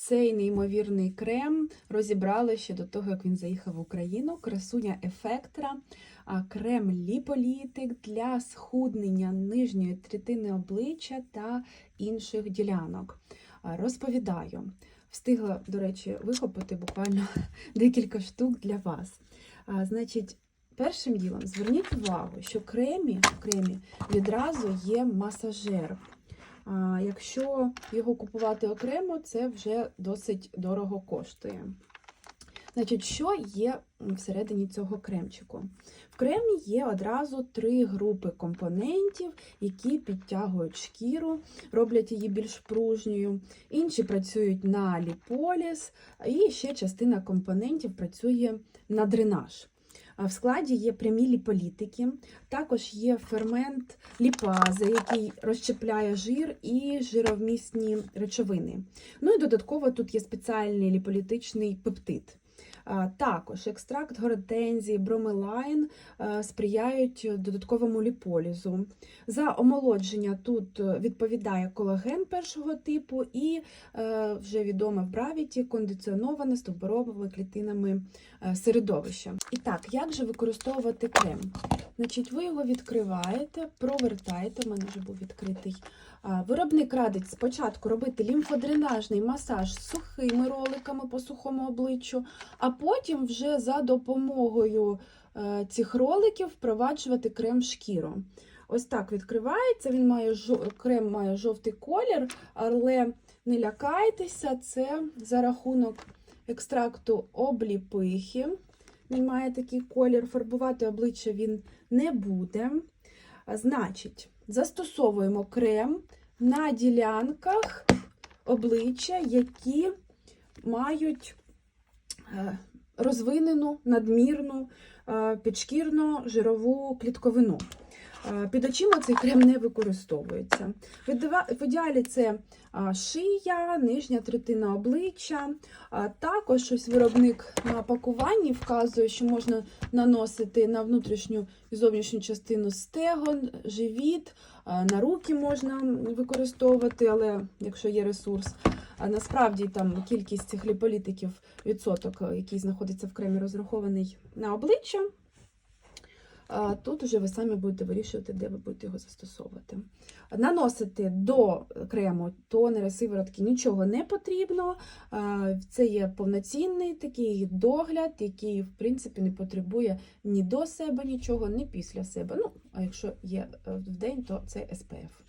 Цей неймовірний крем розібрали ще до того, як він заїхав в Україну. Красуня Ефектра, крем ліполітик для схуднення нижньої третини обличчя та інших ділянок. Розповідаю. Встигла, до речі, вихопити буквально декілька штук для вас. Значить, першим ділом зверніть увагу, що кремі, кремі відразу є масажер. А, Якщо його купувати окремо, це вже досить дорого коштує. Значить, що є всередині цього кремчику? В кремі є одразу три групи компонентів, які підтягують шкіру, роблять її більш пружньою. Інші працюють на ліполіс, і ще частина компонентів працює на дренаж. В складі є прямі ліполітики, також є фермент ліпази, який розщепляє жир і жировмісні речовини. Ну і додатково тут є спеціальний ліполітичний пептид. Також екстракт гортензії, бромелайн е, сприяють додатковому ліполізу. За омолодження тут е, відповідає колаген першого типу і е, вже відоме в бравіті кондиціоноване стовбуровими клітинами середовище. І так, як же використовувати крем? Значить, ви його відкриваєте, провертаєте, у мене вже був відкритий. Виробник радить спочатку робити лімфодренажний масаж з сухими роликами по сухому обличчю, а потім вже за допомогою е, цих роликів впроваджувати крем шкіру. Ось так відкривається. Він має крем має жовтий колір, але не лякайтеся, це за рахунок екстракту обліпихи. Він має такий колір, фарбувати обличчя він не буде. Значить, застосовуємо крем на ділянках обличчя, які мають розвинену надмірну е, підшкірно-жирову клітковину. Е, Під очима цей крем не використовується. В ідеалі це шия, нижня третина обличчя. Також ось виробник на пакуванні вказує, що можна наносити на внутрішню і зовнішню частину стегон, живіт, на руки можна використовувати, але якщо є ресурс. А насправді там кількість цих ліполітиків, відсоток, е, який знаходиться в кремі, розрахований на обличчя. А Тут вже ви самі будете вирішувати, де ви будете його застосовувати. Наносити до крему тонери, сиворотки нічого не потрібно. Це є повноцінний такий догляд, який, в принципі, не потребує ні до себе нічого, ні після себе. Ну, а якщо є е, в день, то це SPF.